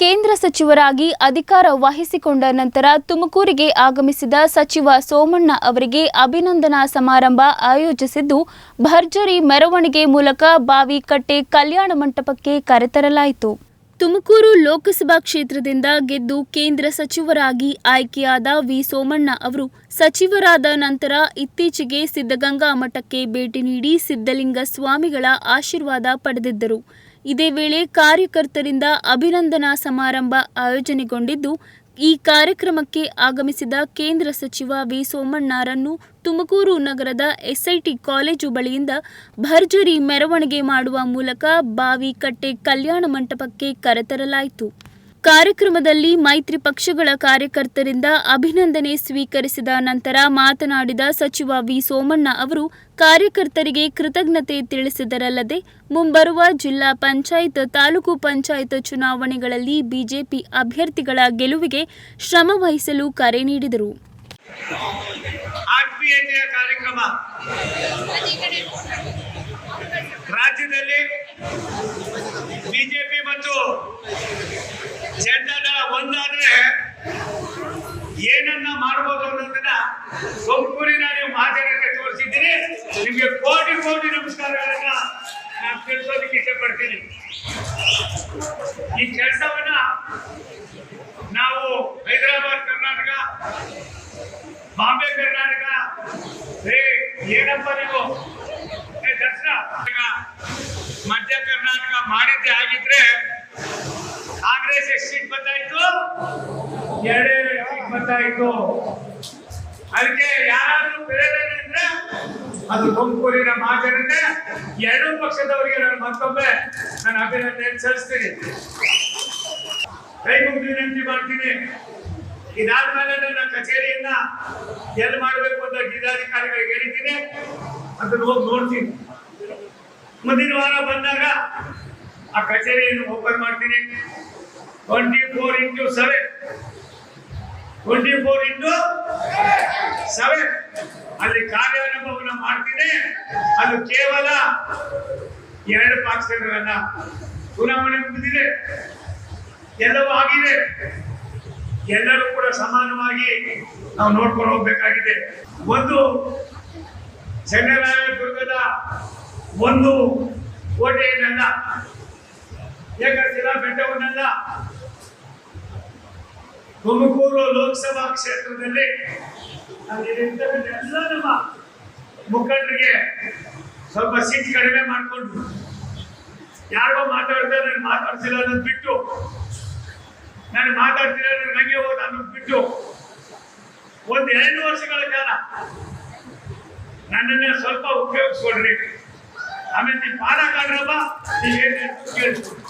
ಕೇಂದ್ರ ಸಚಿವರಾಗಿ ಅಧಿಕಾರ ವಹಿಸಿಕೊಂಡ ನಂತರ ತುಮಕೂರಿಗೆ ಆಗಮಿಸಿದ ಸಚಿವ ಸೋಮಣ್ಣ ಅವರಿಗೆ ಅಭಿನಂದನಾ ಸಮಾರಂಭ ಆಯೋಜಿಸಿದ್ದು, ಭರ್ಜರಿ ಮೆರವಣಿಗೆ ಮೂಲಕ ಬಾವಿಕಟ್ಟೆ ಕಲ್ಯಾಣ ಮಂಟಪಕ್ಕೆ ಕರೆತರಲಾಯಿತು. ತುಮಕೂರು ಲೋಕಸಭಾ ಕ್ಷೇತ್ರದಿಂದ ಗೆದ್ದು ಕೇಂದ್ರ ಸಚಿವರಾಗಿ ಆಯ್ಕೆಯಾದ ವಿ ಸೋಮಣ್ಣ ಅವರು ಸಚಿವರಾದ ನಂತರ ಇತ್ತೀಚೆಗೆ ಸಿದ್ಧಗಂಗಾ ಮಠಕ್ಕೆ ಭೇಟಿ ನೀಡಿ ಸಿದ್ಧಲಿಂಗ ಸ್ವಾಮಿಗಳ ಆಶೀರ್ವಾದ ಪಡೆದಿದ್ದರು. ಇದೇ ವೇಳೆ ಕಾರ್ಯಕರ್ತರಿಂದ ಅಭಿನಂದನಾ ಸಮಾರಂಭ ಆಯೋಜನೆಗೊಂಡಿದ್ದು, ಈ ಕಾರ್ಯಕ್ರಮಕ್ಕೆ ಆಗಮಿಸಿದ ಕೇಂದ್ರ ಸಚಿವ ವಿ. ಸೋಮಣ್ಣರನ್ನು ತುಮಕೂರು ನಗರದ ಎಸ್ಐಟಿ ಕಾಲೇಜು ಬಳಿಯಿಂದ ಭರ್ಜರಿ ಮೆರವಣಿಗೆ ಮಾಡುವ ಮೂಲಕ ಬಾವಿಕಟ್ಟೆ ಕಲ್ಯಾಣ ಮಂಟಪಕ್ಕೆ ಕರೆತರಲಾಯಿತು. ಕಾರ್ಯಕ್ರಮದಲ್ಲಿ ಮೈತ್ರಿ ಪಕ್ಷಗಳ ಕಾರ್ಯಕರ್ತರಿಂದ ಅಭಿನಂದನೆ ಸ್ವೀಕರಿಸಿದ ನಂತರ ಮಾತನಾಡಿದ ಸಚಿವ ವಿ ಸೋಮಣ್ಣ ಅವರು, ಕಾರ್ಯಕರ್ತರಿಗೆ ಕೃತಜ್ಞತೆ ತಿಳಿಸಿದರಲ್ಲದೆ ಮುಂಬರುವ ಜಿಲ್ಲಾ ಪಂಚಾಯತ್, ತಾಲೂಕು ಪಂಚಾಯತ್ ಚುನಾವಣೆಗಳಲ್ಲಿ ಬಿಜೆಪಿ ಅಭ್ಯರ್ಥಿಗಳ ಗೆಲುವಿಗೆ ಶ್ರಮ ವಹಿಸಲು ಕರೆ ನೀಡಿದರು. ರಾಜ್ಯದಲ್ಲಿ ಬಿಜೆಪಿ ಮತ್ತು ಜನರ ಒಂದಾದ್ರೆ ಏನನ್ನ ಮಾಡ್ಬೋದು ಅನ್ನೋದನ್ನ ಸೊಂಪೂರಿನ ನೀವು ಮಾಧ್ಯಮಕ್ಕೆ ತೋರಿಸಿದ್ದೀರಿ ನಿಮಗೆ ಕೋಟಿ ಕೋಟಿ ನಮಸ್ಕಾರಗಳನ್ನ ನಾನು ತಿಳಿಸೋದಕ್ಕೆ ಇಷ್ಟಪಡ್ತೀನಿ. ಈ ಕೆಲಸವನ್ನ ನಾವು ಹೈದರಾಬಾದ್ ಕರ್ನಾಟಕ, ಬಾಂಬೆ ಕರ್ನಾಟಕ, ಏ, ಏನಪ್ಪ ನೀವು? ದರ್ಶನ ಮಧ್ಯ ಕರ್ನಾಟಕ ಮಾಡಿದ್ದೆ ಆಗಿದ್ರೆ ಕಾಂಗ್ರೆಸ್ ಎಷ್ಟು ಸೀಟ್ ಬಂದಾಯ್ತು? ಎರಡೇ ಸೀಟ್ ಬಂದಾಯ್ತು. ಅದಕ್ಕೆ ಯಾರಾದ್ರೂ ಪ್ರೇರಣೆ ಅಂದ್ರೆ ಅದು ತುಮಕೂರಿನ ಮಹಾಜನತೆ ಎರಡೂ ಪಕ್ಷದವರಿಗೆ ನಾನು ಮತ್ತೊಮ್ಮೆ ನಾನು ಅಭಿನಂದನೆ ಸಲ್ಲಿಸ್ತೀನಿ. ಕೈ ಮುಗಿದು ವಿನಂತಿ ಮಾಡ್ತೀನಿ. ಇದಾದ್ಮೇಲೆ ನನ್ನ ಕಚೇರಿಯನ್ನ ಎಲ್ಲಿ ಮಾಡಬೇಕು ಅಂತ ಜಿಲ್ಲಾಧಿಕಾರಿಗಳಿಗೆ ಹೇಳಿದ್ದೀನಿ. ಅದನ್ನ ಹೋಗಿ ನೋಡ್ತೀನಿ. ಮುಂದಿನ ವಾರ ಬಂದಾಗ ಆ ಕಚೇರಿಯನ್ನು ಓಪನ್ ಮಾಡ್ತೀನಿ. Twenty four into seven twenty four into seven ಅಲ್ಲಿ ಕಾರ್ಯಾರಂಭವನ್ನು ಮಾಡ್ತೀನಿ. ಅದು ಕೇವಲ ಎರಡು ಪಕ್ಷಗಳಲ್ಲ ಚುನಾವಣೆ ಮುಗಿದಿದೆ. ಎಲ್ಲವೂ ಆಗಿದೆ. ಎಲ್ಲರೂ ಕೂಡ ಸಮಾನವಾಗಿ ನಾವು ನೋಡ್ಕೊಂಡು ಹೋಗ್ಬೇಕಾಗಿದೆ. ಒಂದು ಚೆನ್ನರಾಯದುರ್ಗದ ಒಂದು ಕೋಟೆಯನ್ನಲ್ಲ ಏಕಶಿಲಾ ಬೆಟ್ಟವನ್ನೆಲ್ಲ ತುಮಕೂರು ಲೋಕಸಭಾ ಕ್ಷೇತ್ರದಲ್ಲಿ ನಾನು ಎಲ್ಲ ನಮ್ಮ ಮುಖಂಡರಿಗೆ ಸ್ವಲ್ಪ ಸೀಟ್ ಕಡಿಮೆ ಮಾಡಿಕೊಂಡು ಯಾರಿಗೋ ಮಾತಾಡ್ತಾರೆ, ನಾನು ಮಾತಾಡ್ತಿಲ್ಲ ಅನ್ನೋದು ಬಿಟ್ಟು, ನಾನು ಮಾತಾಡ್ತಿಲ್ಲ ನನಗೆ ಹೋದ ಅನ್ನೋದು ಬಿಟ್ಟು ಒಂದು ಎರಡು ವರ್ಷಗಳ ಕಾಲ ನನ್ನನ್ನು ಸ್ವಲ್ಪ ಉಪಯೋಗಿಸ್ಕೊಡ್ರಿ ಆಮೇಲೆ ನೀವು ಪಾದ ಕಾಡ್ರಪ್ಪ ನೀವೇನು ಕೇಳಿಸ್ಕೊಡಿ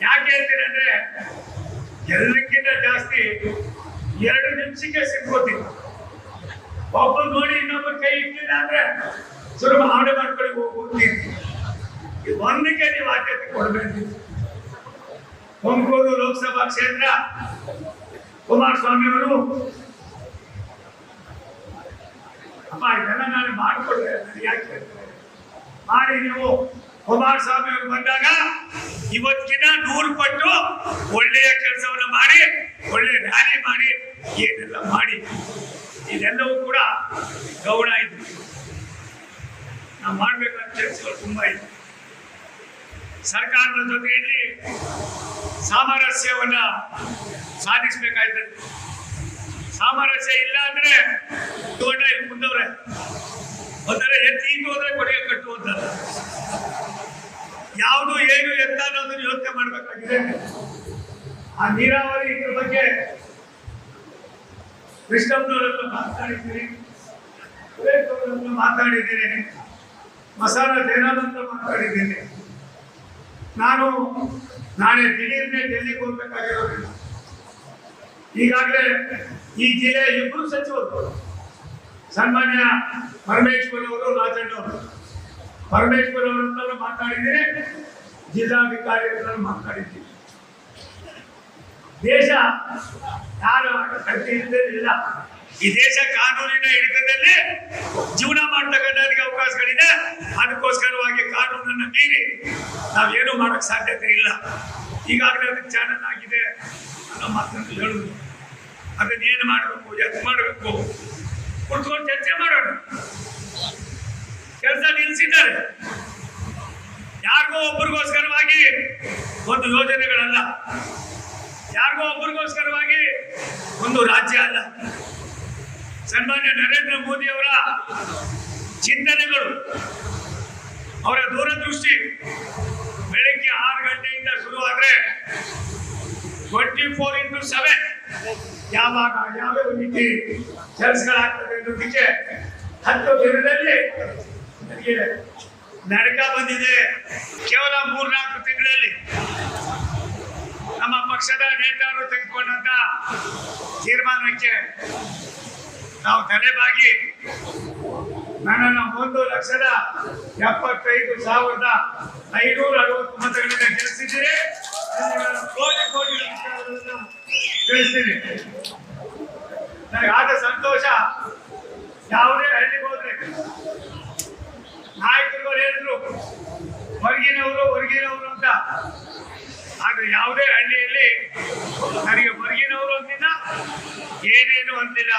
ಯಾಕೆ ಹೇಳ್ತೀನಿ ಅಂದ್ರೆ ಎಲ್ಲಕ್ಕಿಂತ ಜಾಸ್ತಿ ಎರಡು ನಿಮಿಷಕ್ಕೆ ಸಿಕ್ಕೋತೀನಿ ಒಬ್ಬ ನೋಡಿ ಇನ್ನೊಬ್ಬ ಕೈ ಇಟ್ಟಿಲ್ಲ ಅಂದ್ರೆ ಸುಲಭ ಹಾಡು ಮಾಡ್ಕೊಳ್ಳಿ ಹೋಗ್ತೀನಿ ಒಂದಕ್ಕೆ ನೀವು ಆದ್ಯತೆ ಕೊಡಬೇಕು. ತುಮಕೂರು ಲೋಕಸಭಾ ಕ್ಷೇತ್ರ ಕುಮಾರಸ್ವಾಮಿ ಅವರು ಅಪ್ಪ, ಇದೆಲ್ಲ ನಾನು ಮಾಡಿಕೊಡ್ತೇನೆ ಯಾಕೆ? ಮಾಡಿ ನೀವು ಕುಮಾರಸ್ವಾಮಿ ಅವರು ಬಂದಾಗ ಇವತ್ತಿನ ನೂರು ಪಟ್ಟು ಒಳ್ಳೆಯ ಕೆಲಸವನ್ನು ಮಾಡಿ ಒಳ್ಳೆಯ ರ್ಯಾಲಿ ಮಾಡಿ, ಏನೆಲ್ಲ ಮಾಡಿ, ಇದೆಲ್ಲವೂ ಕೂಡ ಗೌಡ ಐತಿ ನಾವು ಮಾಡ್ಬೇಕಂತ ಕೆಲಸಗಳು ತುಂಬಾ ಇದೆ ಸರ್ಕಾರದ ಜೊತೆಯಲ್ಲಿ ಸಾಮರಸ್ಯವನ್ನ ಸಾಧಿಸಬೇಕಾಯ್ತದೆ. ಸಾಮರಸ್ಯ ಇಲ್ಲ ಅಂದ್ರೆ ತೋಟ ಇಲ್ಲಿ ಮುಂದವ್ರೆ ಒಂದರೆ ಎತ್ತಿ ಈಗ ಹೋದ್ರೆ ಕೊನೆಗೆ ಕಟ್ಟುವಂತ ಯಾವುದು ಏನು ಎತ್ತ ಅನ್ನೋದನ್ನ ಯೋಚನೆ ಮಾಡಬೇಕಾಗಿದೆ. ಆ ನೀರಾವರಿ ಇದ್ರ ಬಗ್ಗೆ ಕೃಷ್ಣಪ್ಪನವರನ್ನು ಮಾತಾಡಿದ್ದೀನಿ. ಸುರೇಶ್ ಅವರನ್ನು ಮಾತಾಡಿದ್ದೀನಿ. ಮಸಾಲ ದೇನಾನಂದ ಮಾತಾಡಿದ್ದೀನಿ. ನಾನು ನಾಳೆ ದಿಢೀರ್ನೆ ಡೆಲ್ಲಿಗೆ ಹೋಗ್ಬೇಕಾಗಿರೋದಿಲ್ಲ ಈಗಾಗಲೇ ಈ ಜಿಲ್ಲೆಯ ಇಬ್ಬರು ಸಚಿವರು, ಸನ್ಮಾನ್ಯ ಪರಮೇಶ್ವರ್ ಅವರು, ರಾಜಣ್ಣ ಅವರು, ಪರಮೇಶ್ವರ್ ಅವರನ್ನೆಲ್ಲ ಮಾತಾಡಿದ್ದೀನಿ ಜಿಲ್ಲಾಧಿಕಾರಿ ಮಾತಾಡಿದ್ದೀನಿ ದೇಶ ಯಾರು ಇಲ್ಲ ಈ ದೇಶ ಕಾನೂನಿನ ಹಿಡಿತದಲ್ಲಿ ಜೀವನ ಮಾಡ್ತಕ್ಕಂಥ ಅವಕಾಶಗಳಿದೆ. ಅದಕ್ಕೋಸ್ಕರವಾಗಿ ಕಾನೂನನ್ನು ಮೀರಿ ನಾವೇನು ಮಾಡೋಕ್ಕೆ ಸಾಧ್ಯತೆ ಇಲ್ಲ. ಈಗಾಗಲೇ ಅದಕ್ಕೆ ಚಾನಲ್ ಆಗಿದೆ ಅನ್ನೋ ಮಾತನ್ನು ಹೇಳುದು ಅದನ್ನ ಏನು ಮಾಡಬೇಕು ಎತ್ ಮಾಡಬೇಕು? ಕುತ್ಕೊಂಡು ಚರ್ಚೆ ಮಾಡೋಣ. ಕೆಲಸ ನಿಲ್ಲಿಸಿದ್ದಾರೆ ಯಾರಿಗೋ ಒಬ್ಬರಿಗೋಸ್ಕರವಾಗಿ ಒಂದು ಯೋಜನೆಗಳಲ್ಲ. ಯಾರಿಗೋ ಒಬ್ಬರಿಗೋಸ್ಕರವಾಗಿ ಒಂದು ರಾಜ್ಯ ಅಲ್ಲ. ಸನ್ಮಾನ್ಯ ನರೇಂದ್ರ ಮೋದಿ ಅವರ ಚಿಂತನೆಗಳು ಅವರ ದೂರದೃಷ್ಟಿ ಬೆಳಿಗ್ಗೆ ಆರು ಗಂಟೆಯಿಂದ ಶುರುವಾದ್ರೆ ಟ್ವೆಂಟಿ ಫೋರ್ ಇಂಟು ಸೆವೆನ್ ಯಾವಾಗ ಯಾವ್ಯಾವ ರೀತಿ ಕೆಲಸಗಳಾಗ್ತದೆ ಅನ್ನೋದಕ್ಕೆ ಹತ್ತು ದಿನದಲ್ಲಿ ನನಗೆ ನಡಕ ಬಂದಿದೆ. ಕೇವಲ ಮೂರ್ನಾಲ್ಕು ತಿಂಗಳಲ್ಲಿ ನಮ್ಮ ಪಕ್ಷದ ನೇತಾರರು ತೆಗೆದುಕೊಂಡಂತ ತೀರ್ಮಾನಕ್ಕೆ ನಾವು ತಲೆಬಾಗಿ ನನ್ನನ್ನು ಒಂದು ಲಕ್ಷದ ಎಪ್ಪತ್ತೈದು ಸಾವಿರದ ಐನೂರ ಅರವತ್ತು ಮತಗಳಿಂದ ಗೆಲ್ಲಿಸಿದ್ದೀರಿ. ಕೋಟಿ ಕೋಟಿ ತಿಳಿಸ್ತೀನಿ. ನನಗೆ ಆದ ಸಂತೋಷ ಯಾವುದೇ ಹಳ್ಳಿಗೆ ಹೋದ್ರೆ. ನಾಯಕರುಗಳು ಹೇಳಿದ್ರು, ಹೊರಗಿನವರು ಹೊರಗಿನವರು ಅಂತ. ಆದ್ರೆ ಯಾವುದೇ ಹಳ್ಳಿಯಲ್ಲಿ ನನಗೆ ಹೊರಗಿನವರು ಒಂದಿಲ್ಲ ಏನೇನು ಅಂತಿಲ್ಲ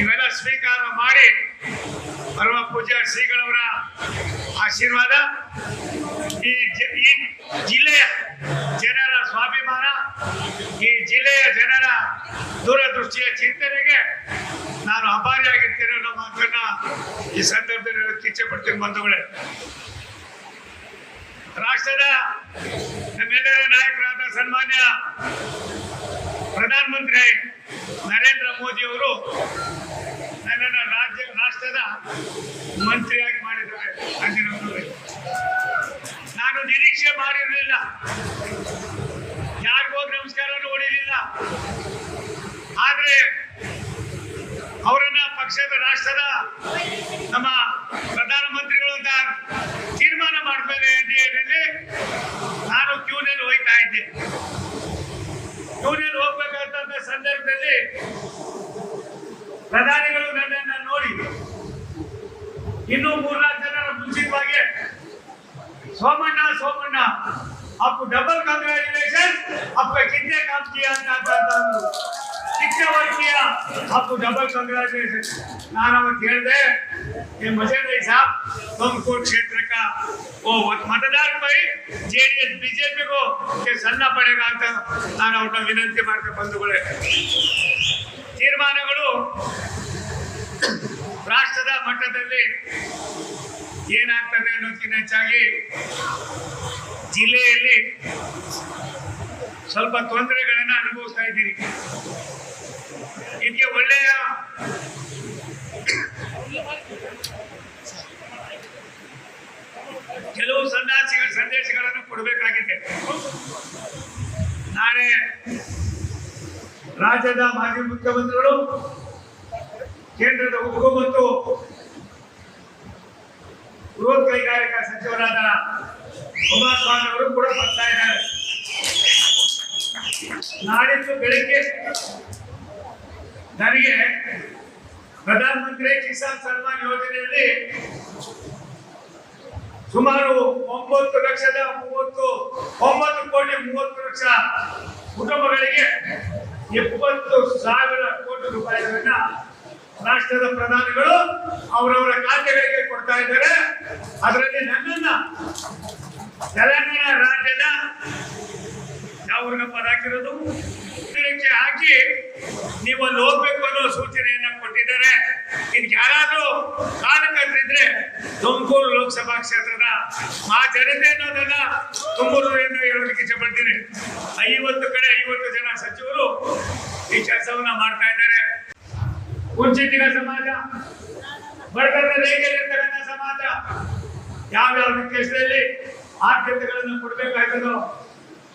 ಇವೆಲ್ಲ ಸ್ವೀಕಾರ ಮಾಡಿ ಪರಮ ಪೂಜಾ ಶ್ರೀಗಳವರ ಆಶೀರ್ವಾದ. ಈ ಜಿಲ್ಲೆಯ ಜನರ ಸ್ವಾಭಿಮಾನ, ಈ ಜಿಲ್ಲೆಯ ಜನರ ದೂರದೃಷ್ಟಿಯ ಚಿಂತನೆಗೆ ನಾನು ಅಭಾರಿಯಾಗಿರ್ತೇನೆ ಅನ್ನೋ ಮಾತನ್ನ ಈ ಸಂದರ್ಭದಲ್ಲಿ ಇಚ್ಛೆ ಪಡ್ತೀನಿ ಬಂಧುಗಳೇ. ರಾಷ್ಟ್ರದ ನಮ್ಮೆಲ್ಲರ ನಾಯಕರಾದ ಸನ್ಮಾನ್ಯ ಪ್ರಧಾನಮಂತ್ರಿ ನರೇಂದ್ರ ಮೋದಿ ಅವರು ನನ್ನನ್ನು ರಾಜ್ಯ, ರಾಷ್ಟ್ರದ ಮಂತ್ರಿಯಾಗಿ ಮಾಡಿದ್ದಾರೆ ಅಂದಿನವರು ನಾನು ನಿರೀಕ್ಷೆ ಮಾಡಿರಲಿಲ್ಲ. ಯಾರಿಗೂ ನಮಸ್ಕಾರ ನೋಡಿರಲಿಲ್ಲ ಆದರೆ ಅವರನ್ನ ಪಕ್ಷದ, ರಾಷ್ಟ್ರದ ನಮ್ಮ ಪ್ರಧಾನಮಂತ್ರಿಗಳು ಅಂತ ತೀರ್ಮಾನ ಮಾಡ್ತಾರೆ ಎನ್ಡಿಎನಲ್ಲಿ ನಾನು ಕ್ಯೂನಲ್ಲಿ ಹೋಗ್ತಾ ಇದ್ದೆ ಯೂನಿಯನ್ ಹೋಗ್ಬೇಕಾದಂತ ಸಂದರ್ಭದಲ್ಲಿ ಪ್ರಧಾನಿಗಳು ನನ್ನನ್ನು ನೋಡಿ ಇನ್ನೂ ಮೂರ್ನಾಲ್ಕು ಜನರ ಮುಂಚಿತವಾಗಿ ಸೋಮಣ್ಣ ಸೋಮಣ್ಣ, ಅಪ್ಪ ಡಬಲ್ ಕಂಗ್ರಾಚುಲೇಷನ್ ಅಪ್ಪ ಕಿತ್ತೆ ಕಾಂಪ್ತಿಯಾ ಅಂತ ಅಂದ್ರು कितने वर्क किया आपको डबल कंग्रेचुलेशन ನಾನು ಅವತ್ತು ಹೇಳಿದೆ ये मजे नहीं साहब तुमको क्षेत्र का वो मतदार पೈ जेडीएस बीजेपी को के ಸಣ್ಣ ಪಡೆಗ ಅಂತ ನಾನು ಅವ್ರನ್ನ ವಿನಂತಿ ಮಾಡ್ತಾ ಬಂಧುಗಳೇ ತೀರ್ಮಾನಗಳು ರಾಷ್ಟ್ರದ ಮಟ್ಟದಲ್ಲಿ ಏನಾಗ್ತದೆ ಅನ್ನೋದಕ್ಕಿಂತ ಹೆಚ್ಚಾಗಿ ಜಿಲ್ಲೆಯಲ್ಲಿ ಸ್ವಲ್ಪ ತೊಂದರೆಗಳನ್ನ ಅನುಭವಿಸ್ತಾ ಇದ್ದೀರಿ ಇದಕ್ಕೆ ಒಳ್ಳೆಯ? ಕೆಲವು ಸನ್ಯಾಸಿಗಳ ಸಂದೇಶಗಳನ್ನು ಕೊಡಬೇಕಾಗಿದೆ. ನಾಳೆ ರಾಜ್ಯದ ಮಾಜಿ ಮುಖ್ಯಮಂತ್ರಿಗಳು, ಕೇಂದ್ರದ ಉಕ್ಕು ಮತ್ತು ಬೃಹತ್ ಕೈಗಾರಿಕಾ ಸಚಿವರಾದ ಕುಮಾರಸ್ವಾಮಿ ಅವರು ಕೂಡ ಬರ್ತಾ ಇದ್ದಾರೆ. ನಾಡಿದ್ದು ಬೆಳಿಗ್ಗೆ ನನಗೆ ಪ್ರಧಾನಮಂತ್ರಿ ಕಿಸಾನ್ ಸನ್ಮಾನ್ ಯೋಜನೆಯಲ್ಲಿ ಸುಮಾರು ಒಂಬತ್ತು ಲಕ್ಷದ ಮೂವತ್ತು, ಒಂಬತ್ತು ಕೋಟಿ ಮೂವತ್ತು ಲಕ್ಷ ಕುಟುಂಬಗಳಿಗೆ ಇಪ್ಪತ್ತು ಸಾವಿರ ಕೋಟಿ ರೂಪಾಯಿಗಳನ್ನ ರಾಷ್ಟ್ರದ ಪ್ರಧಾನಿಗಳು ಅವರವರ ಖಾತೆಗಳಿಗೆ ಕೊಡ್ತಾ ಇದ್ದಾರೆ. ಅದರಲ್ಲಿ ನನ್ನನ್ನ ತೆಲಂಗಾಣ ರಾಜ್ಯದ ಯಾವ್ರಿಗಪ್ಪ ಹಾಕಿರೋದು? ಇದಕ್ಕೆ ಹಾಕಿ ನೀವು ಅಲ್ಲಿ ಹೋಗ್ಬೇಕು ಅನ್ನೋ ಸೂಚನೆಯನ್ನ ಕೊಟ್ಟಿದ್ದಾರೆ. ಇದಕ್ಕೆ ಯಾರಾದ್ರೂ ಕಾರಣಕರ್ತರಿದ್ರೆ ತುಮಕೂರು ಲೋಕಸಭಾ ಕ್ಷೇತ್ರದ ಮಾ ಜನತೆ ಅನ್ನೋದನ್ನ ತುಮಕೂರಿನಿಂದ ಹೇಳೋದಕ್ಕೆ ಇಷ್ಟಪಡ್ತೀನಿ ಐವತ್ತು ಕಡೆ ಐವತ್ತು ಜನ ಸಚಿವರು ಈ ಕೆಲಸವನ್ನ ಮಾಡ್ತಾ ಇದ್ದಾರೆ. ಕುಂಚಿತಿಗ ಸಮಾಜ ಬಡತನ ರೇಖೆಯಲ್ಲಿರ್ತಕ್ಕಂಥ ಸಮಾಜ, ಯಾವ್ಯಾವ ಕೆಲಸದಲ್ಲಿ ಆದ್ಯತೆಗಳನ್ನು ಕೊಡಬೇಕಾಗಿದ್ದು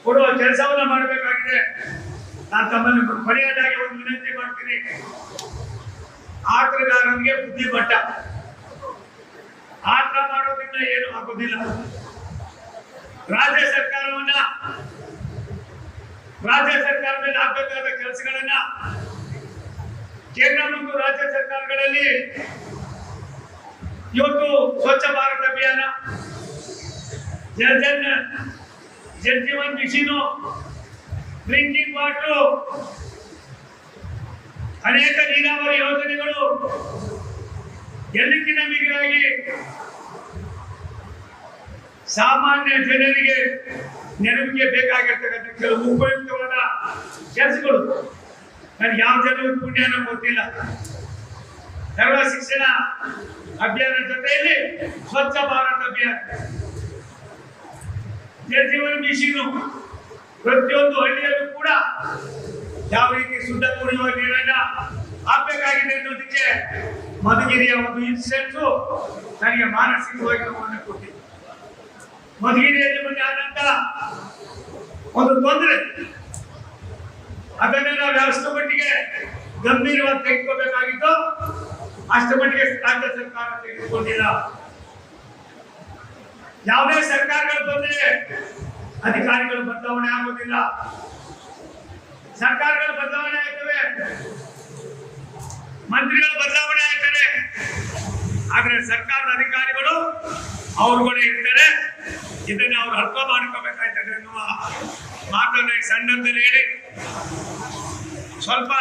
ಕೊಡುವ ಕೆಲಸವನ್ನ ಮಾಡಬೇಕಾಗಿದೆ. ನಾನು ತಮ್ಮನ್ನು ಕೊನೆಯದಾಗಿ ಒಂದು ವಿನಂತಿ ಮಾಡ್ತೀನಿ. ಆಟಗಾರನಿಗೆ ಬುದ್ಧಿ ಮಟ್ಟ. ಆತರ ಮಾಡೋದ್ರಿಂದ ಏನು ಆಗೋದಿಲ್ಲ. ರಾಜ್ಯ ಸರ್ಕಾರವನ್ನ, ರಾಜ್ಯ ಸರ್ಕಾರ ಮೇಲೆ ಆಗಬೇಕಾದ ಕೆಲಸಗಳನ್ನ ಕೇಂದ್ರ ಮತ್ತು ರಾಜ್ಯ ಸರ್ಕಾರಗಳಲ್ಲಿ ಇವತ್ತು ಸ್ವಚ್ಛ ಭಾರತ ಅಭಿಯಾನ, ಜನ ಜನ್ ಜನ್ ಜೀವನ್ ಮಿಷನು ಡ್ರಿಂಕಿಂಗ್ ವಾಟರ್ ಅನೇಕ ನೀರಾವರಿ ಯೋಜನೆಗಳು ಎಲ್ಲಕ್ಕಿಂತ ಮಿಗಿಲಾಗಿ ಸಾಮಾನ್ಯ ಜನರಿಗೆ ನೆರವಿಗೆ ಬೇಕಾಗಿರ್ತಕ್ಕಂಥ ಕೆಲವು ಉಪಯುಕ್ತವಾದ ಕೆಲಸಗಳು. ನನಗೆ ಯಾವ ಜನರು ಪುಣ್ಯನ ಗೊತ್ತಿಲ್ಲ. ಸರ್ವ ಶಿಕ್ಷಣ ಅಭಿಯಾನ ಜೊತೆಯಲ್ಲಿ ಸ್ವಚ್ಛ ಭಾರತ ಅಭಿಯಾನ. ಜೀವನ ಮಿಷನು ಪ್ರತಿಯೊಂದು ಹಳ್ಳಿಯಲ್ಲೂ ಕೂಡ ಯಾವ ರೀತಿ ಶುದ್ಧ ಕುಡಿಯುವ ನೀರನ್ನ ಹಾಕ್ಬೇಕಾಗಿದೆ ಅನ್ನೋದಕ್ಕೆ ಮಧುಗಿರಿಯ ಒಂದು ಇನ್ಸಿಡೆನ್ಸ್ ನನಗೆ ಮಾನಸಿಕವಾಗಿ ನೋವನ್ನು ಕೊಟ್ಟಿದೆ. ಮಧುಗಿರಿಯಲ್ಲಿ ಮೊನ್ನೆ ಆದಂತ ಒಂದು ತೊಂದರೆ. ಅದನ್ನ ನಾವು ಅಷ್ಟು ಮಟ್ಟಿಗೆ ಗಂಭೀರವಾಗಿ ತೆಗೆದುಕೋಬೇಕಾಗಿತ್ತು ಅಷ್ಟು ಮಟ್ಟಿಗೆ ರಾಜ್ಯ ಸರ್ಕಾರ ತೆಗೆದುಕೊಂಡಿಲ್ಲ. ಯಾವುದೇ ಸರ್ಕಾರಗಳು ಬಂದ್ರೆ ಅಧಿಕಾರಿಗಳು ಬದಲಾವಣೆ ಆಗೋದಿಲ್ಲ ಸರ್ಕಾರಗಳು ಬದಲಾವಣೆ ಆಗ್ತವೆ ಮಂತ್ರಿಗಳು ಬದಲಾವಣೆ ಆಗ್ತಾರೆ ಆದ್ರೆ ಸರ್ಕಾರದ ಅಧಿಕಾರಿಗಳು ಅವ್ರುಗಳೇ ಇರ್ತಾರೆ. ಇದನ್ನ ಅವ್ರು ಅರ್ಥ ಮಾಡ್ಕೋಬೇಕಾಯ್ತದೆ ಅನ್ನುವ ಮಾತನ್ನ ಸಣ್ಣದಲ್ಲಿ ಹೇಳಿ. ಸ್ವಲ್ಪ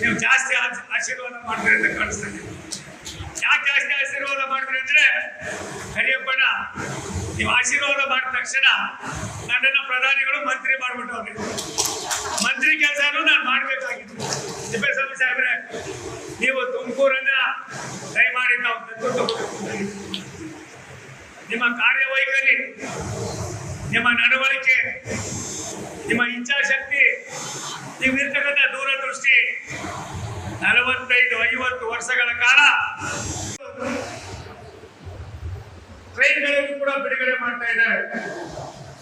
ನೀವು ಜಾಸ್ತಿ ಆಶೀ- ಆಶೀರ್ವಾದ ಮಾಡಿದ್ರೆ ಅಂತ ಕಾಣಿಸ್ತದೆ ಯಾಕೆ ಜಾಸ್ತಿ ಆಶೀರ್ವಾದ ಮಾಡಿದ್ರೆ ಅಂದ್ರೆ, ಕರಿಯಪ್ಪಣ್ಣ, ನೀವು ಆಶೀರ್ವಾದ ತಕ್ಷಣ ನನ್ನನ್ನು ಪ್ರಧಾನಿಗಳು ಮಂತ್ರಿ ಮಾಡ್ಬಿಟ್ಟವ್ರೆ. ಮಂತ್ರಿ ಕೆಲಸನೂ ನಾನು ಮಾಡಬೇಕಾಗಿತ್ತು. ತಿಪ್ಪೇಸ್ವಾಮಿ ಸಾಹೇಬ್ರೆ, ನೀವು ತುಮಕೂರನ್ನ ದಯಮಾಡಿ ನಾವು ನಿಮ್ಮ ಕಾರ್ಯವೈಖರಿ, ನಿಮ್ಮ ನಡವಳಿಕೆ, ನಿಮ್ಮ ಇಚ್ಛಾಶಕ್ತಿ, ನೀವು ಇರ್ತಕ್ಕಂಥ ದೂರದೃಷ್ಟಿ ನಲವತ್ತೈದು ಐವತ್ತು ವರ್ಷಗಳ ಕಾಲ ಟ್ರೈನ್ಗಳನ್ನು ಕೂಡ ಬಿಡುಗಡೆ ಮಾಡ್ತಾ ಇದ್ದಾರೆ.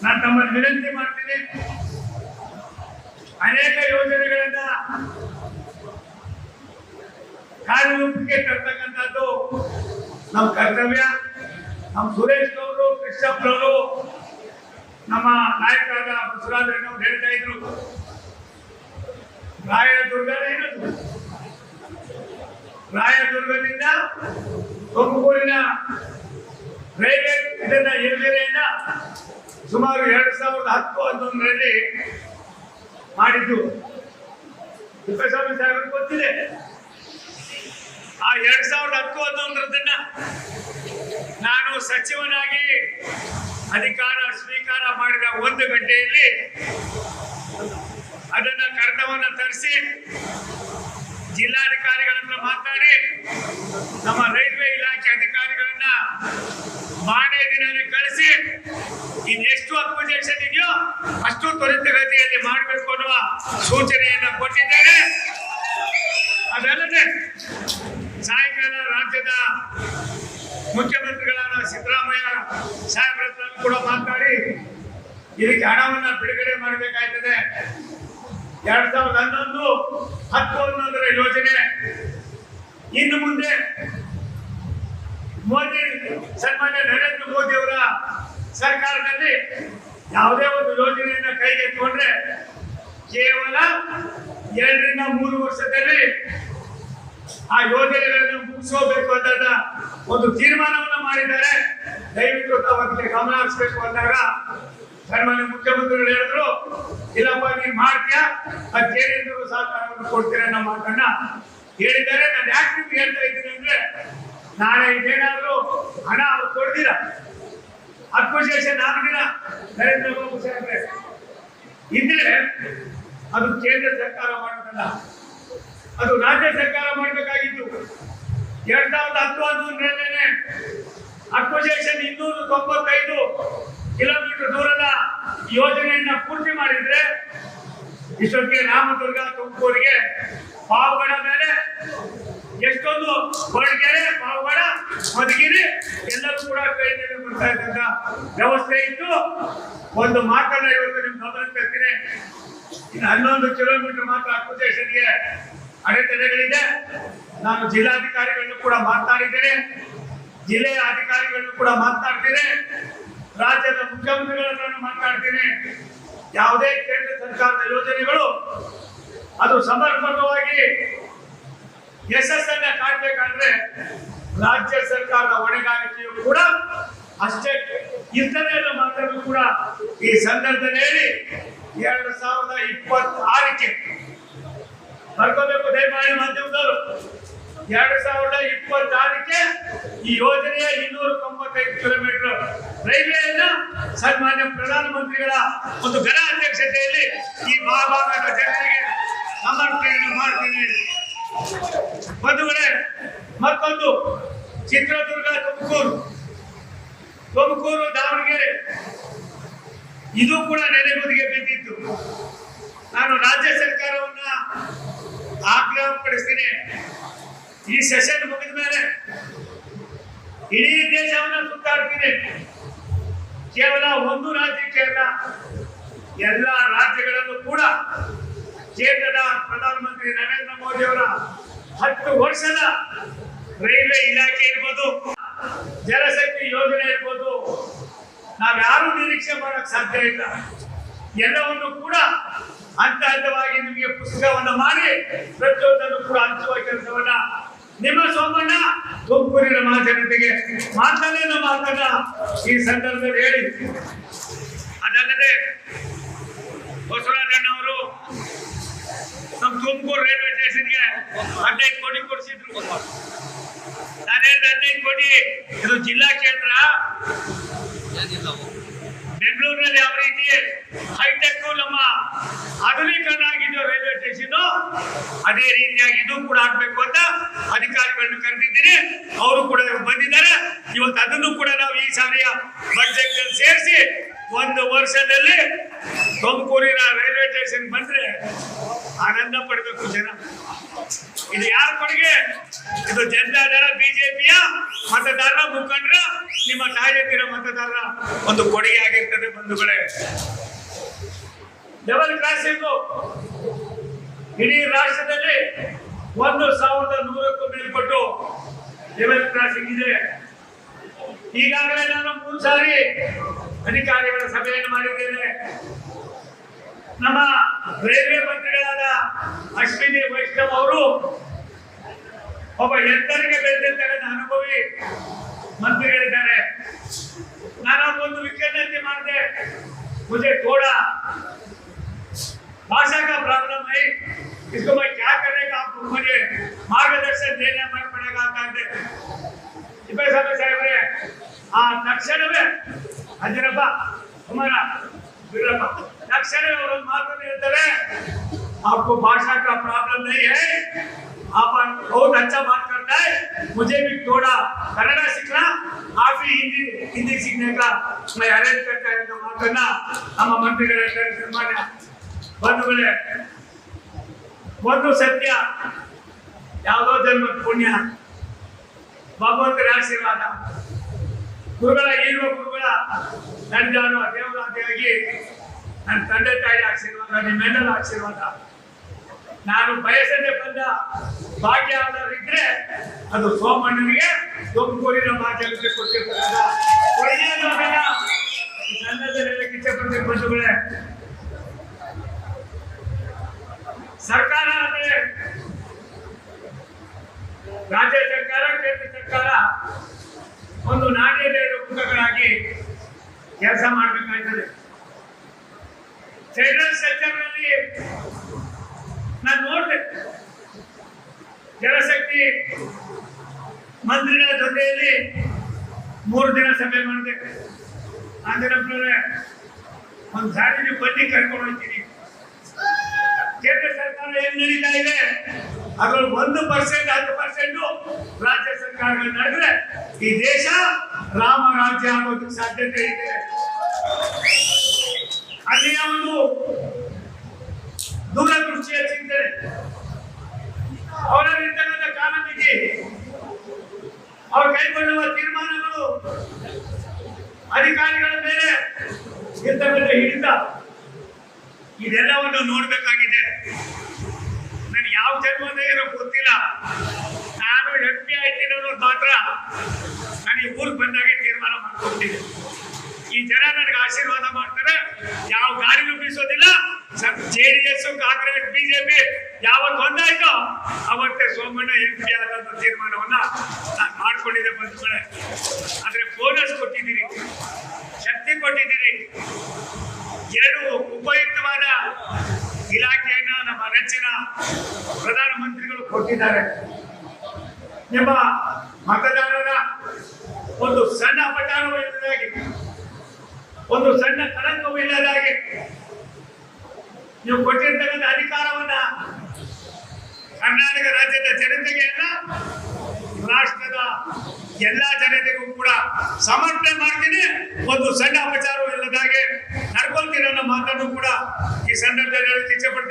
ನಾನು ತಮ್ಮನ್ನು ವಿನಂತಿ ಮಾಡ್ತೀನಿ. ಅನೇಕ ಯೋಜನೆಗಳನ್ನ ಕಾರ್ಯರೂಪಕ್ಕೆ ತರ್ತಕ್ಕಂಥದ್ದು ನಮ್ಮ ಕರ್ತವ್ಯ. ನಮ್ಮ ಸುರೇಶ್ ಅವರು ಕೃಷ್ಣಪ್ಪನವರು ನಮ್ಮ ನಾಯಕರಾದ ಬಸವರಾಜರವರು ಹೇಳ್ತಾ ಇದ್ರು. ರಾಯದುರ್ಗ ರಾಯದುರ್ಗದಿಂದ ತುಮಕೂರಿನ ಇದನ್ನ ಎಲ್ಲಿರೆಯಿಂದ ಸುಮಾರು ಎರಡು ಸಾವಿರದ ಹತ್ತು ಹನ್ನೊಂದರಲ್ಲಿ ಮಾಡಿದ್ದು. ತಿಪ್ಪೇಸ್ವಾಮಿ ಸಾಹೇಬ್ ಗೊತ್ತಿದೆ. ಆ ಎರಡ್ ಸಾವಿರದ ಹತ್ತು ಹನ್ನೊಂದರದನ್ನ ನಾನು ಸಚಿವನಾಗಿ ಅಧಿಕಾರ ಸ್ವೀಕಾರ ಮಾಡಿದ ಒಂದು ಗಂಟೆಯಲ್ಲಿ ಅದನ್ನ ಕಡತವನ್ನ ತರಿಸಿ ಜಿಲ್ಲಾಧಿಕಾರಿಗಳ ಹತ್ರ ಮಾತಾಡಿ, ನಮ್ಮ ರೈಲ್ವೆ ಇಲಾಖೆ ಅಧಿಕಾರಿಗಳನ್ನ ಮಾನೇ ದಿನ ಕಳಿಸಿ, ಇನ್ನೆಷ್ಟು ಅಕ್ವಿಜೇಷನ್ ಇದೆಯೋ ಅಷ್ಟು ತ್ವರಿತಗತಿಯಲ್ಲಿ ಮಾಡಬೇಕು ಅನ್ನುವ ಸೂಚನೆಯನ್ನ ಕೊಟ್ಟಿದ್ದೇನೆ. ಅದಲ್ಲದೆ, ಸಾಯಂಕಾಲ ರಾಜ್ಯದ ಮುಖ್ಯಮಂತ್ರಿಗಳಾದ ಸಿದ್ದರಾಮಯ್ಯ ಸಾಹೇಬ್ರ ಕೂಡ ಮಾತಾಡಿ, ಇದಕ್ಕೆ ಹಣವನ್ನು ಬಿಡುಗಡೆ ಮಾಡಬೇಕಾಯ್ತದೆ. ಎರಡ್ ಸಾವಿರದ ಹನ್ನೊಂದು ಹತ್ತು ಹನ್ನೊಂದರ ಯೋಜನೆ. ಇನ್ನು ಮುಂದೆ ಮೋದಿ, ಸನ್ಮಾನ್ಯ ನರೇಂದ್ರ ಮೋದಿ ಅವರ ಸರ್ಕಾರದಲ್ಲಿ ಯಾವುದೇ ಒಂದು ಯೋಜನೆಯನ್ನ ಕೈಗೆತ್ತಿಕೊಂಡ್ರೆ ಕೇವಲ ಎರಡರಿಂದ ಮೂರು ವರ್ಷದಲ್ಲಿ ಆ ಯೋಜನೆಗಳನ್ನು ಮುಗಿಸೋಬೇಕು ಅಂತ ಒಂದು ತೀರ್ಮಾನವನ್ನು ಮಾಡಿದ್ದಾರೆ. ದಯವಿಟ್ಟು ಗಮನ ಹರಿಸಬೇಕು ಅಂದಾಗ ಸನ್ಮಾನ್ಯ ಮುಖ್ಯಮಂತ್ರಿಗಳು ಹೇಳಿದ್ರು, ಇಲ್ಲಪ್ಪ, ನೀನ್ ಮಾಡ್ತೀಯಾ? ಅದೇನಿದ್ರು ಸಹಕಾರವನ್ನು ಕೊಡ್ತೀರ ನಮ್ಮ ಮಾತನ್ನ ಹೇಳಿದ್ದಾರೆ. ನಾನು ಯಾಕೆ ನಿಮ್ಗೆ ಹೇಳ್ತಾ ಇದ್ದೀನಿ ಅಂದ್ರೆ, ನಾಳೆ ಇದೇನಾದ್ರೂ ಹಣ ಅವ್ರು ಕೊಡ್ತೀರ ನಾಲ್ಕು ದಿನ ನರೇಂದ್ರ ಬಾಬು ಸಾಹೇಬ್ರೆ. ಇದ್ರೆ ಅದು ಕೇಂದ್ರ ಸರ್ಕಾರ ಮಾಡೋದಲ್ಲ. ಅದು ರಾಜ್ಯ ಸರ್ಕಾರ ಮಾಡಬೇಕಾಗಿತ್ತು. ಎರಡ್ ಸಾವಿರದ ಹತ್ತು ಹನ್ನೊಂದರಲ್ಲೇನೆ ಅಕ್ವಿಜೇಷನ್ ಇನ್ನೂರ ತೊಂಬತ್ತೈದು. ಕಿಲೋಮೀಟರ್ ದೂರದ ಯೋಜನೆಯನ್ನ ಪೂರ್ತಿ ಮಾಡಿದ್ರೆ ಇಷ್ಟೊತ್ತಿಗೆ ರಾಮದುರ್ಗ ತುಮಕೂರಿಗೆ ಪಾವಗಡ ಮೇಲೆ ಎಷ್ಟೊಂದು ಕೊರಟಗೆರೆ ಪಾವಗಡ ಮದಗಿರಿ ಎಲ್ಲರೂ ಕೂಡ ಕೈ ಮೇಲೆ ಬರ್ತಾ ಇದ್ದಂತ ವ್ಯವಸ್ಥೆ ಇತ್ತು. ಒಂದು ಮಾತನ್ನ ಇವತ್ತು ನಿಮ್ ಗಮನ ತರ್ತೀನಿ. ಇನ್ನು ಹನ್ನೊಂದು ಕಿಲೋಮೀಟರ್ ಮಾತ್ರ ಅಕ್ವಿಜೇಷನ್ಗೆ ಅಡೆತಡೆಗಳಿದೆ. ನಾನು ಜಿಲ್ಲಾಧಿಕಾರಿಗಳನ್ನು ಕೂಡ ಮಾತನಾಡಿದ್ದೇನೆ ಜಿಲ್ಲೆಯ ಅಧಿಕಾರಿಗಳನ್ನು ಕೂಡ ಮಾತನಾಡ್ತೇನೆ ರಾಜ್ಯದ ಮುಖ್ಯಮಂತ್ರಿಗಳನ್ನ ಮಾತಾಡ್ತೀನಿ. ಯಾವುದೇ ಕೇಂದ್ರ ಸರ್ಕಾರದ ಯೋಜನೆಗಳು, ಅದು ಸಮರ್ಪಕವಾಗಿ ಯಶಸ್ಸನ್ನ ಕಾಣಬೇಕಾದ್ರೆ ರಾಜ್ಯ ಸರ್ಕಾರದ ಹೊಣೆಗಾರಿಕೆಯು ಕೂಡ ಅಷ್ಟೇ. ಇರ್ತದೆ ಅನ್ನೋ ಮಾತನ್ನು ಕೂಡ ಈ ಸಂದರ್ಭದಲ್ಲಿ ಎರಡು ಸಾವಿರದ ಇಪ್ಪತ್ತಾರಕ್ಕೆ ಬರ್ಕೋಬೇಕು ದಯಮಾಡಿ ಮಾಧ್ಯಮದವರು. ಎರಡು ಸಾವಿರದ ಇಪ್ಪತ್ತಾರಕ್ಕೆ ಈ ಯೋಜನೆಯ ಇನ್ನೂರ ತೊಂಬತ್ತೈದು ಕಿಲೋಮೀಟರ್ ರೈಲ್ವೆಯನ್ನ ಸನ್ಮಾನ್ಯ ಪ್ರಧಾನಮಂತ್ರಿಗಳ ಒಂದು ಘನ ಅಧ್ಯಕ್ಷತೆಯಲ್ಲಿ ಈ ಮಹಾಭಾರತ ಜನರಿಗೆ ಸಮರ್ಪಣೆಯನ್ನು ಮಾಡ್ತೀನಿ. ಬಂಧುಗಳೇ, ಮತ್ತೊಂದು ಚಿತ್ರದುರ್ಗ ತುಮಕೂರು. ತುಮಕೂರು, ದಾವಣಗೆರೆ. ಇದು ಕೂಡ ನೆನೆಗುದಿಗೆ ಬಿದ್ದಿತ್ತು. ನಾನು ರಾಜ್ಯ ಸರ್ಕಾರವನ್ನ ಆಗ್ರಹ ಪಡಿಸ್ತೀನಿ ಈ ಸೆಷನ್ ಮುಗಿದ ಮೇಲೆ ಇಡೀ ದೇಶವನ್ನ ಸುತ್ತಾಡ್ತೀನಿ. ಕೇವಲ ಒಂದು ರಾಜ್ಯಕ್ಕೆ ಅಲ್ಲ ಎಲ್ಲ ರಾಜ್ಯಗಳಲ್ಲೂ ಕೂಡ ಕೇಂದ್ರದ ಪ್ರಧಾನಮಂತ್ರಿ ನರೇಂದ್ರ ಮೋದಿ ಅವರ ಹತ್ತು ವರ್ಷದ ರೈಲ್ವೆ ಇಲಾಖೆ ಇರ್ಬೋದು, ಜಲಶಕ್ತಿ ಯೋಜನೆ ಇರ್ಬೋದು, ನಾವ್ಯಾರು ನಿರೀಕ್ಷೆ ಮಾಡಕ್ ಸಾಧ್ಯ ಇಲ್ಲ. ಎಲ್ಲವನ್ನು ಕೂಡ ಹಂತ ಹಂತವಾಗಿ ನಿಮಗೆ ಪುಸ್ತಕವನ್ನು ಮಾಡಿ ಪ್ರತಿಯೊಂದನ್ನು ಕೂಡ ಹಂಚುವ ಕೆಲಸವನ್ನ ನಿಮ್ಮ ಸೋಮಣ್ಣ ತುಮಕೂರಿನ ಮಹಾಜನತೆಗೆ ನಮ್ಮ ಮಾತನ್ನ ಈ ಸಂದರ್ಭದಲ್ಲಿ ಹೇಳಿ. ಅದಲ್ಲದೆ ಬಸವರಾಜಣ್ಣವರು ನಮ್ಮ ತುಮಕೂರು ರೈಲ್ವೆ ಸ್ಟೇಷನ್ಗೆ ಹದಿನೈದು ಕೋಟಿ ಕೊಡಿಸಿದ್ರು. ನಾನು ಹೇಳಿದ ಹದಿನೈದು ಕೋಟಿ? ಇದು ಜಿಲ್ಲಾ ಕೇಂದ್ರ ಬೆಂಗಳೂರಿನಲ್ಲಿ ಯಾವ ರೀತಿ ಹೈಟೆಕ್ ನಮ್ಮ ಆಧುನೀಕರಣ ಆಗಿದ್ದು ರೈಲ್ವೆ ಸ್ಟೇಷನ್ ಅದೇ ರೀತಿಯಾಗಿ ಇದು ಕೂಡ ಆಗ್ಬೇಕು ಅಂತ ಅಧಿಕಾರಿಗಳನ್ನು ಕರೆದಿದ್ದೀನಿ. ಅವರು ಕೂಡ ಬಂದಿದ್ದಾರೆ. ಇವತ್ತು ಅದನ್ನು ಕೂಡ ನಾವು ಈ ಸಾರಿಯ ಬಜೆಟ್ ಸೇರಿಸಿ ಒಂದು ವರ್ಷದಲ್ಲಿ ತುಮಕೂರಿನ ರೈಲ್ವೆ ಸ್ಟೇಷನ್ ಬಂದ್ರೆ ಆನಂದ ಪಡಬೇಕು ಜನ. ಇದು ಯಾರ ಕೊಡುಗೆ? ಇದು ಜನತಾದಳ ಬಿಜೆಪಿಯ ಮತದಾರರ ಮುಖಂಡರ, ನಿಮ್ಮ ತಾಯಂದಿರ ಮತದಾರರ ಒಂದು ಕೊಡುಗೆ ಆಗಿರ್ತದೆ ಬಂಧುಗಳೇ. ಲೆವೆಲ್ ಕ್ರಾಸಿಂಗು ಇಡೀ ರಾಷ್ಟ್ರದಲ್ಲಿ ಒಂದು ಸಾವಿರದ ನೂರಕ್ಕೂ ಮೇಲ್ಪಟ್ಟು ಲೆವೆಲ್ ಕ್ರಾಸಿಂಗ್ ಇದೆ. ಈಗಾಗಲೇ ನಾನು ಮೂರು ಸಾರಿ ಅಧಿಕಾರಿಗಳ ಸಭೆಯನ್ನು ಮಾಡಿದ್ದೇನೆ ನಮ್ಮ ರೈಲ್ವೆ ಮಂತ್ರಿಗಳಾದ ಅಶ್ವಿನಿ ವೈಷ್ಣವ್ ಅವರು ಒಬ್ಬ ಎತ್ತರಿಗೆ ಬೆಳೆದಿರ್ತಕ್ಕಂಥ ಅನುಭವಿ ಮಂತ್ರಿಗಳಿದ್ದಾರೆ ನಾನು ಒಂದು ವಿಜ್ಞಾನಕ್ಕೆ ಮಾಡಿದೆ मुझे थोड़ा भाषा का प्रॉब्लम है इसको मैं क्या करने का आपको मुझे मार्गदर्शन देना मैं पड़ेगा कहते ಇಬ್ಬರು ಸಾಹೇಬ್ರೆ ಆ ತಕ್ಷಣವೇ ಅಂಜನಪ್ಪ ಕುಮಾರ ಬಿರಪ್ಪ ತಕ್ಷಣವೇ ಅವರೊಂದು ಮಾತನ್ನು ಹೇಳ್ತಾರೆ आपको भाषा का प्रॉब्लम नहीं है आप बहुत अच्छा बात करता है मुझे भी थोड़ा कन्नड़ सीखना आप भी हिंदी हिंदी सीखने का मैं अरेंज करता है तो ಮಾತನ್ನ ನಮ್ಮ ಮಂತ್ರಿಗಳಿದ್ದಾರೆ ಸನ್ಮಾನ್ಯ ಬಂಧುಗಳೇ ಒಂದು ಸತ್ಯ ಯಾವುದೋ ಜನ್ಮದ ಪುಣ್ಯ ಭಗವಂತನ ಆಶೀರ್ವಾದ ಗುರುಗಳ, ಈರುವ ಗುರುಗಳ ನಂಜಾನು ದೇವರಾದಿಯಾಗಿ ನನ್ನ ತಂದೆ ತಾಯಿ ಆಶೀರ್ವಾದ ನಿಮ್ಮೆಲ್ಲರ ಆಶೀರ್ವಾದ. ನಾನು ಬಯಸದೆ ಬಂದ ಭಾಗ್ಯ ಆದವರಿದ್ರೆ ಅದು ಸೋಮಣ್ಣನಿಗೆ ತುಮಕೂರಿನ ಭಾಗ್ಯ ಕೊಟ್ಟಿರ್ತಕ್ಕಂಥ ಸರ್ಕಾರ ಅಂದ್ರೆ ರಾಜ್ಯ ಸರ್ಕಾರ, ಕೇಂದ್ರ ಸರ್ಕಾರ ಒಂದು ನಾಣ್ಯದ ಮುಖಗಳಾಗಿ ಕೆಲಸ ಮಾಡಬೇಕಾಗ್ತದೆ ಫೆಡರಲ್ ಸೆಕ್ಟರ್ನಲ್ಲಿ ನಾನು ನೋಡಿದೆ. ಜಲಶಕ್ತಿ ಮಂತ್ರಿಗಳ ಜೊತೆಯಲ್ಲಿ ಮೂರು ದಿನ ಸಭೆ ಮಾಡಿದೆ. ಆಂಜನಪ್ಪನವರೇ ಒಂದು ಸಾರಿ ನೀವು ಬನ್ನಿ ಕರ್ಕೊಂಡು ಹೋಗ್ತೀನಿ. ಕೇಂದ್ರ ಸರ್ಕಾರ ಏನ್ ನಡೀತಾ ಇದೆ? ಅದ್ರಲ್ಲಿ ಒಂದು ಪರ್ಸೆಂಟ್ ಹತ್ತು ಪರ್ಸೆಂಟ್ ರಾಜ್ಯ ಸರ್ಕಾರಗಳು ನಡೆದ್ರೆ ಈ ದೇಶ ರಾಮ ರಾಜ್ಯ ಆಗೋದಕ್ಕೆ ಸಾಧ್ಯತೆ ಇದೆ. ಅಲ್ಲಿಯ ಒಂದು ದೂರದೃಷ್ಟಿಯ ಚಿಂತನೆ ಅವರಲ್ಲಿರ್ತಕ್ಕಂಥ ಕಾಲಮಿತಿ. ಅವರು ಕೈಗೊಳ್ಳುವ ತೀರ್ಮಾನಗಳು ಅಧಿಕಾರಿಗಳ ಮೇಲೆ ಇರ್ತಕ್ಕಂಥ ಹಿಡಿತ. ಇದೆಲ್ಲವನ್ನು ನೋಡ್ಬೇಕಾಗಿದೆ. ಯಾವ ಜನ್ಮದ ಏನೋ ಗೊತ್ತಿಲ್ಲ. ನಾನು ಎಂ ಪಿ ಆಯ್ತೀನಿ ಅನ್ನೋದು ಮಾತ್ರ ನಾನು ಈ ಊರಿಗೆ ಬಂದಾಗೆ ತೀರ್ಮಾನ ಮಾಡ್ಕೊಡ್ತೀನಿ ಈ ಜನ ನನಗೆ ಆಶೀರ್ವಾದ ಮಾಡ್ತಾರೆ. ಯಾವ ಗಾಡಿ ರೂಪಿಸೋದಿಲ್ಲ J D S Congress BJP ಯಾವತ್ತು ಒಂದಾಯ್ತೋ ಅವತ್ತೇ ಸೋಮಣ್ಣ ಎಂ ಪಿ ಆದಂತ ತೀರ್ಮಾನವನ್ನ ನಾನು ಮಾಡ್ಕೊಂಡಿದ್ದೆ ಬಂಧುಗಳೇ. ಆದ್ರೆ ಬೋನಸ್ ಕೊಟ್ಟಿದ್ದೀರಿ. ಶಕ್ತಿ ಕೊಟ್ಟಿದ್ದೀರಿ. ಎರಡು ನೆಚ್ಚಿನ ಪ್ರಧಾನಮಂತ್ರಿಗಳು ಕೊಟ್ಟಿದ್ದಾರೆ. ನಿಮ್ಮ ಮತದಾರರ ಒಂದು ಸಣ್ಣ ಅಪಚಾರವೂ ಇಲ್ಲದಾಗಿ, ಒಂದು ಸಣ್ಣ ಕಳಂಕವೂ ಇಲ್ಲದಾಗಿ ನೀವು ಕೊಟ್ಟಿರ್ತಕ್ಕಂಥ ಅಧಿಕಾರವನ್ನ ಕರ್ನಾಟಕ ರಾಜ್ಯದ ಜನತೆಗೆ ಅಲ್ಲ, ರಾಷ್ಟ್ರದ ಎಲ್ಲಾ ಜನತೆಗೂ ಕೂಡ ಸಮರ್ಪಣೆ ಮಾಡ್ತೀನಿ. ಒಂದು ಸಣ್ಣ ಅಪಚಾರವೂ ಇಲ್ಲದಾಗೆ ನಡ್ಕೊಳ್ತೀನಿ ಅನ್ನೋ ಮಾತನ್ನು ಕೂಡ ಈ ಸಂದರ್ಭದಲ್ಲಿ ಇಚ್ಛೆ